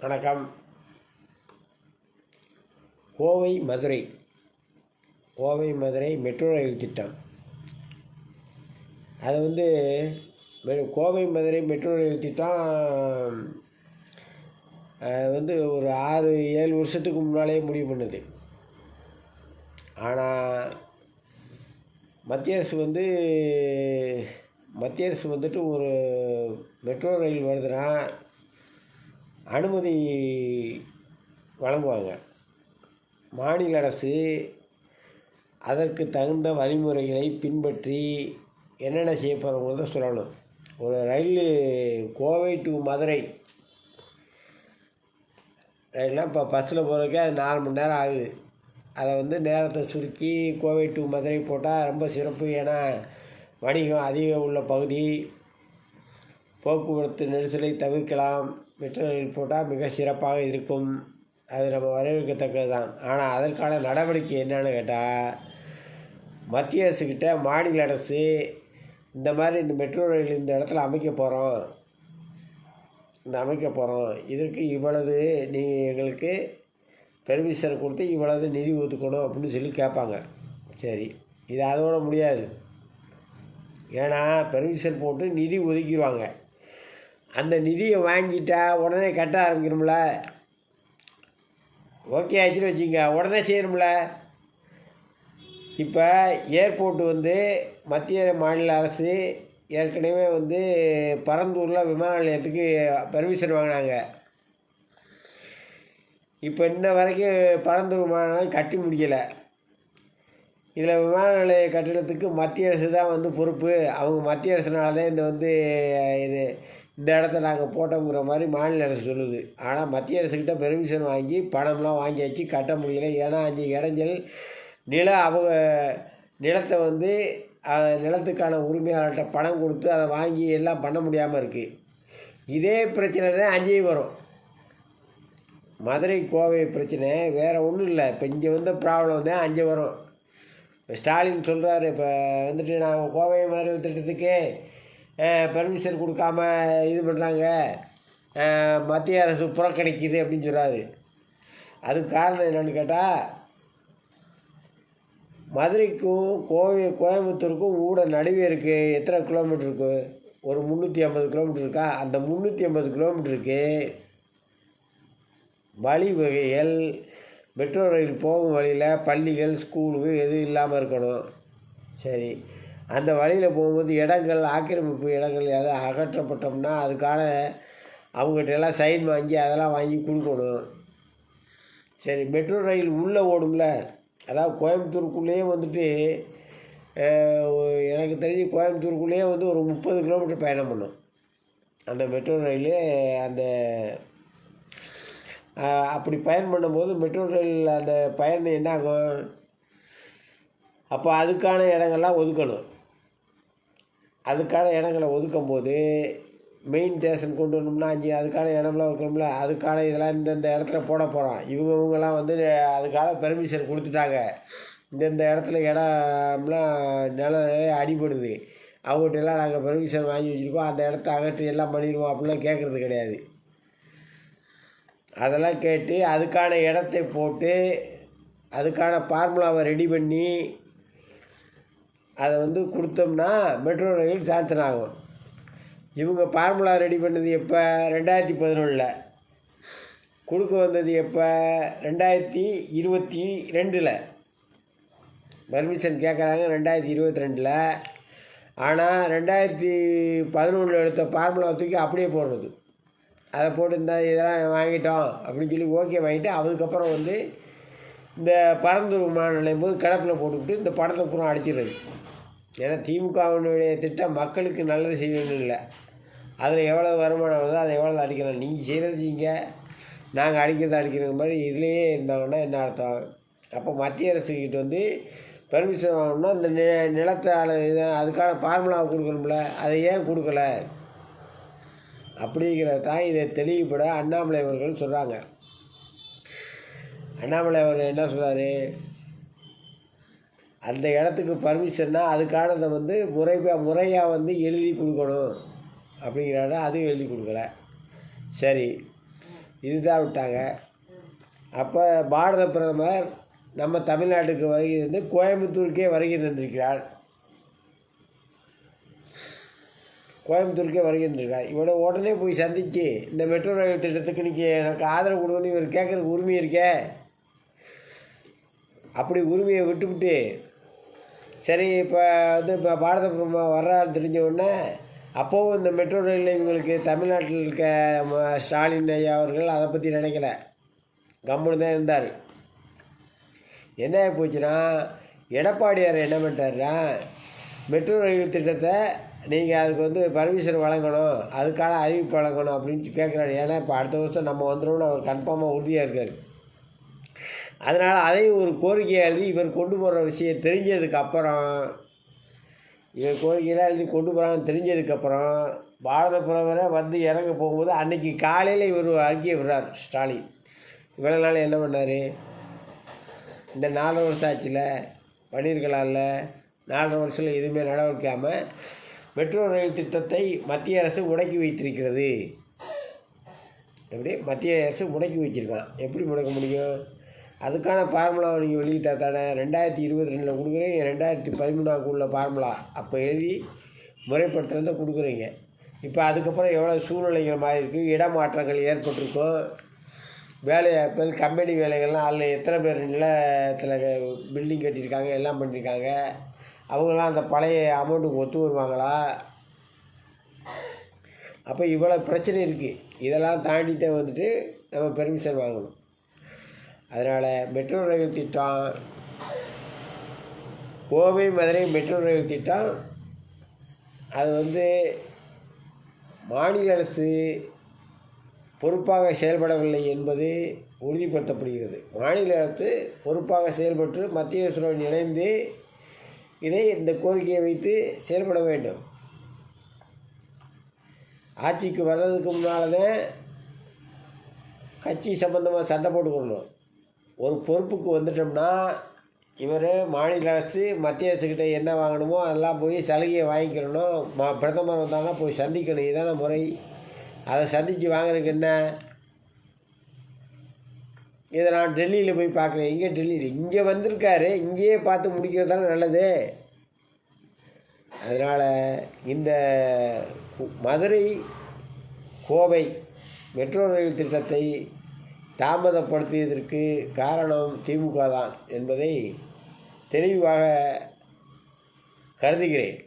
வணக்கம். கோவை மதுரை. கோவை மதுரை மெட்ரோ ரயில் திட்டம். அது வந்து கோவை மதுரை மெட்ரோ ரயில் திட்டம் வந்து ஒரு ஆறு ஏழு வருஷத்துக்கு முன்னாலே முடிவு பண்ணுது. ஆனால் மத்திய அரசு வந்து மத்திய அரசு வந்துட்டு ஒரு மெட்ரோ ரயில் வருதுன்னா அனுமதி வழங்குவாங்க. மாநில அரசு அதற்கு தகுந்த வழிமுறைகளை பின்பற்றி என்னென்ன செய்ய போகிறோங்கிறத சொல்லணும். ஒரு ரயில் கோவை டு மதுரை. ரயில்னால் இப்போ பஸ்ஸில் போகிறதுக்கே அது நாலு மணி நேரம் ஆகுது. அதை வந்து நேரத்தை சுருக்கி கோவை டு மதுரை போட்டால் ரொம்ப சிறப்பு. ஏன்னா வணிகம் அதிகம் உள்ள பகுதி. போக்குவரத்து நெரிசலை தவிர்க்கலாம். மெட்ரோ ரயில் போட்டால் மிக சிறப்பாக இருக்கும். அது நம்ம வரவேற்கத்தக்கது தான் ஆனால் அதற்கான நடவடிக்கை என்னன்னு கேட்டால் மத்திய அரசுக்கிட்ட மாநில அரசு இந்த மாதிரி இந்த மெட்ரோ ரயில் இந்த இடத்துல அமைக்க போகிறோம் இந்த அமைக்க போகிறோம் இதற்கு இவ்வளவு நீ எங்களுக்கு பெர்மிஷன் கொடுத்து இவ்வளவு நிதி ஒதுக்கணும் அப்படின்னு சொல்லி கேட்பாங்க. சரி இது அதோட முடியாது. ஏன்னா பெர்மிஷன் போட்டு நிதி ஒதுக்கிடுவாங்க. அந்த நிதியை வாங்கிட்டா உடனே கட்ட ஆரம்பிக்கணும்ல? ஓகே ஆச்சுன்னு வச்சுங்க. உடனே செய்யணும்ல? இப்போ ஏர்போர்ட் வந்து மத்திய மாநில அரசு ஏற்கனவே வந்து பரந்தூரில் விமான நிலையத்துக்கு பர்மிஷன் வாங்கினாங்க. இப்போ இன்ன வரைக்கும் பரந்தூர் விமான நிலையம் கட்டி முடிக்கலை. இதில் விமான நிலைய கட்டிடத்துக்கு மத்திய அரசு தான் வந்து பொறுப்பு. அவங்க மத்திய அரசுனால தான் இந்த வந்து இது இந்த இடத்த நாங்கள் போட்டோங்கிற மாதிரி மாநில அரசு சொல்லுது. ஆனால் மத்திய அரசுக்கிட்ட பெர்மிஷன் வாங்கி பணம்லாம் வாங்கி வச்சு கட்ட முடியல. ஏன்னா அஞ்சு இடைஞ்சல் நில அவங்க நிலத்தை வந்து நிலத்துக்கான உரிமையாளர்கிட்ட பணம் கொடுத்து அதை வாங்கி எல்லாம் பண்ண முடியாமல் இருக்குது இதே பிரச்சனை தான் அங்கேயும் வரும். மதுரை கோவை பிரச்சனை வேறு ஒன்றும் இல்லை. இப்போ இங்கே வந்த ப்ராப்ளம் தான் அங்கே வரும். இப்போ ஸ்டாலின் சொல்கிறாரு இப்போ வந்துட்டு நான் கோவை மாதிரி திட்டத்துக்கு பெர்மிஷன் கொடுக்காம இது பண்ணுறாங்க மத்திய அரசு புறக்கணிக்குது அப்படின்னு சொல்கிறாரு அதுக்கு காரணம் என்னென்னு கேட்டால் மதுரைக்கும் கோவை கோயம்புத்தூருக்கும் ஊட நடுவே இருக்குது எத்தனை கிலோமீட்டர் இருக்கு? ஒரு முந்நூற்றி ஐம்பது கிலோமீட்டர் இருக்கா? அந்த முந்நூற்றி ஐம்பது கிலோமீட்டருக்கு வழி வகைகள் மெட்ரோ ரயில் போகும் வழியில் பள்ளிகள் ஸ்கூலு எதுவும் இல்லாமல் இருக்கணும். சரி. அந்த வழியில் போகும்போது இடங்கள் ஆக்கிரமிப்பு இடங்கள் எதாவது அகற்றப்பட்டோம்னா அதுக்கான அவங்ககிட்ட எல்லாம் சைன் வாங்கி அதெல்லாம் வாங்கி கொடுக்கணும். சரி மெட்ரோ ரயில் உள்ளே ஓடும்ல? அதாவது கோயம்புத்தூருக்குள்ளேயே வந்துட்டு எனக்கு தெரிஞ்சு கோயம்புத்தூருக்குள்ளேயே வந்து ஒரு முப்பது கிலோமீட்டர் பயணம் பண்ணும். அந்த மெட்ரோ ரயில் அந்த அப்படி பயணம் பண்ணும்போது மெட்ரோ ரயில் அந்த பயணம் என்ன ஆகும் அப்போ அதுக்கான இடங்கள்லாம் ஒதுக்கணும். அதுக்கான இடங்களை ஒதுக்கும் போது மெயின் ஸ்டேஷன் கொண்டு வரணும்னா அஞ்சு அதுக்கான இடம்லாம் வைக்கணும்ல அதுக்கான இதெல்லாம் இந்தந்த இடத்துல போட போகிறோம் இவங்க இவங்கெல்லாம் வந்து அதுக்கான பெர்மிஷன் கொடுத்துட்டாங்க. இந்தந்த இடத்துல இடம்லாம் நில நிறைய அடிபடுது. அவங்ககிட்ட எல்லாம் நாங்கள் பெர்மிஷன் வாங்கி வச்சுருக்கோம். அந்த இடத்த அகற்றி எல்லாம் பண்ணிடுவோம் அப்படிலாம் கேட்குறது கிடையாது. அதெல்லாம் கேட்டு அதுக்கான இடத்தை போட்டு அதுக்கான ஃபார்முலாவை ரெடி பண்ணி அதை வந்து கொடுத்தோம்னா மெட்ரோ ரயில் சாங்ஷன் ஆகும். இவங்க ஃபார்முலா ரெடி பண்ணது எப்போ? ரெண்டாயிரத்தி பதினொன்றில் கொடுக்க வந்தது எப்போ? ரெண்டாயிரத்தி இருபத்தி ரெண்டில். பர்மிஷன் கேட்குறாங்க ரெண்டாயிரத்தி இருபத்தி ரெண்டில் ஆனால் ரெண்டாயிரத்தி பதினொன்றில் எடுத்த ஃபார்முலா தூக்கி அப்படியே போடுறது. அதை போட்டுருந்தா இதெல்லாம் வாங்கிட்டோம் அப்படின்னு சொல்லி ஓகே வாங்கிட்டு அதுக்கப்புறம் வந்து இந்த பரந்தூர் விமான நிலையம் போது கிடப்பில் போட்டுவிட்டு இந்த படத்தை பூரா அடிச்சிடுறது. ஏன்னா திமுகவினுடைய திட்டம் மக்களுக்கு நல்லது செய்யணும் இல்லை அதில் எவ்வளோ வருமானம் வருதோ அதை எவ்வளோ அடிக்கலாம். நீங்கள் செய்கிறது செய்யுங்க நாங்கள் அடிக்கிறத அடிக்கிற மாதிரி இதுலேயே இருந்தாங்கன்னா என்ன அர்த்தம்? அப்போ மத்திய அரசுக்கிட்ட வந்து பெர்மிஷன் வாங்கணும்னா இந்த நி நிலத்தால் இது அதுக்கான ஃபார்முலாவை கொடுக்கணும்ல. அதை ஏன் கொடுக்கல? அப்படிங்கிறத தான் இதை தெளிவுபட அண்ணாமலை அவர்கள் சொல்கிறாங்க அண்ணாமலை அவர் என்ன சொல்கிறாரு அந்த இடத்துக்கு பர்மிஷன்னா அதுக்கானதை வந்து முறை முறையாக வந்து எழுதி கொடுக்கணும். அப்படிங்கிறாரு. அதுவும் எழுதி கொடுக்கல. சரி. இதுதான் விட்டாங்க. அப்போ பாரத பிரதமர் நம்ம தமிழ்நாட்டுக்கு வருகை தந்து கோயம்புத்தூருக்கே வருகை தந்திருக்கிறார். கோயம்புத்தூருக்கே வருகை தந்திருக்கார் இவனை உடனே போய் சந்திச்சு இந்த மெட்ரோ ரயில் திட்டத்துக்கு இன்றைக்கி எனக்கு ஆதரவு கொடுக்கணும்னு இவர் கேட்குறதுக்கு உரிமை இருக்கே. அப்படி உரிமையை விட்டுவிட்டு சரி இப்போ வந்து இப்போ பாரத பிரம்மா வர்றான்னு தெரிஞ்ச உடனே அப்போவும் இந்த மெட்ரோ ரயிலில் இவங்களுக்கு தமிழ்நாட்டில் இருக்க ஸ்டாலின் ஐயா அவர்கள் அதை பற்றி நினைக்கல. கம்முன்னு தான் இருந்தார். என்ன போச்சுன்னா எடப்பாடியார் என்ன பண்ணிட்டாருன்னா மெட்ரோ ரயில் திட்டத்தை நீங்கள் அதுக்கு வந்து பர்மிஷன் வழங்கணும் அதுக்கான அறிவிப்பு வழங்கணும் அப்படின்னு கேட்குறாரு ஏன்னா இப்போ அடுத்த வருஷம் நம்ம வந்துடும்னு அவர் கன்ஃபார்மாக உறுதியாக இருக்கார். அதனால் அதையும் ஒரு கோரிக்கையை எழுதி இவர் கொண்டு போகிற விஷயம் தெரிஞ்சதுக்கப்புறம் இவர் கோரிக்கையெல்லாம் எழுதி கொண்டு போகிறான்னு தெரிஞ்சதுக்கப்புறம் பாரத பிரதமரை வந்து இறங்க போகும்போது அன்றைக்கி காலையில் இவர் ஒரு அறிக்கையை விடுறார் ஸ்டாலின். இவ்வளோ நாள் என்ன பண்ணார்? இந்த நாலு வருஷம் ஆச்சுல பண்ணியிருக்கலாம்ல நாலரை வருஷத்தில் எதுவுமே நடவடிக்காமல் மெட்ரோ ரயில் திட்டத்தை மத்திய அரசு முடக்கி வைத்திருக்கிறது. எப்படி? மத்திய அரசு முடக்கி வச்சுருக்கான் எப்படி முடக்க முடியும்? அதுக்கான ஃபார்முலாவை நீங்கள் வெளியிட்டா தானே? ரெண்டாயிரத்தி இருபத்தி ரெண்டில் கொடுக்குறீங்க. ரெண்டாயிரத்தி பதிமூணாவுக்கு உள்ள ஃபார்முலா அப்போ எழுதி முறைப்படுத்துகிறத கொடுக்குறீங்க. இப்போ அதுக்கப்புறம் எவ்வளோ சூழ்நிலைகள் மாதிரி இருக்குது இடமாற்றங்கள் ஏற்பட்டிருக்கும் வேலைவாய்ப்புகள் கம்பெனி வேலைகள்லாம் அதில் எத்தனை பேர் நிலத்தில் பில்டிங் கட்டியிருக்காங்க? எல்லாம் பண்ணியிருக்காங்க. அவங்களாம் அந்த பழைய அமௌண்ட்டுக்கு ஒத்து வருவாங்களா? அப்போ இவ்வளோ பிரச்சனை இருக்குது இதெல்லாம் தாண்டிட்டு வந்துட்டு நம்ம பெர்மிஷன் வாங்கணும். அதனால் மெட்ரோ ரயில் திட்டம் கோவை மதுரை மெட்ரோ ரயில் திட்டம் அது வந்து மாநில அரசு பொறுப்பாக செயல்படவில்லை என்பது உறுதிப்படுத்தப்படுகிறது. மாநில அரசு பொறுப்பாக செயல்பட்டு மத்திய அரசுடன் இணைந்து இதை இந்த கோரிக்கையை வைத்து செயல்பட வேண்டும். ஆட்சிக்கு வர்றதுக்கு முன்னால் தான் கட்சி சம்மந்தமாக சண்டை போட்டுக்கொள்ளணும் ஒரு பொறுப்புக்கு வந்துட்டோம்னா இவர் மாநில அரசு மத்திய அரசுக்கிட்ட என்ன வாங்கணுமோ அதெல்லாம் போய் சலுகையை வாங்கிக்கிறணும் ம பிரதமர் வந்தாங்கன்னா போய் சந்திக்கணும். இதான முறை. அதை சந்தித்து வாங்குறதுக்கு என்ன? இதை நான் டெல்லியில் போய் பார்க்குறேன். இங்கே டெல்லியில் இங்கே வந்திருக்காரு. இங்கேயே பார்த்து முடிக்கிறது தானே நல்லது. அதனால் இந்த மதுரை கோவை மெட்ரோ ரயில் திட்டத்தை தாமதப்படுத்தியதற்கு காரணம் திமுக தான் என்பதை தெளிவாக கருதுகிறேன்.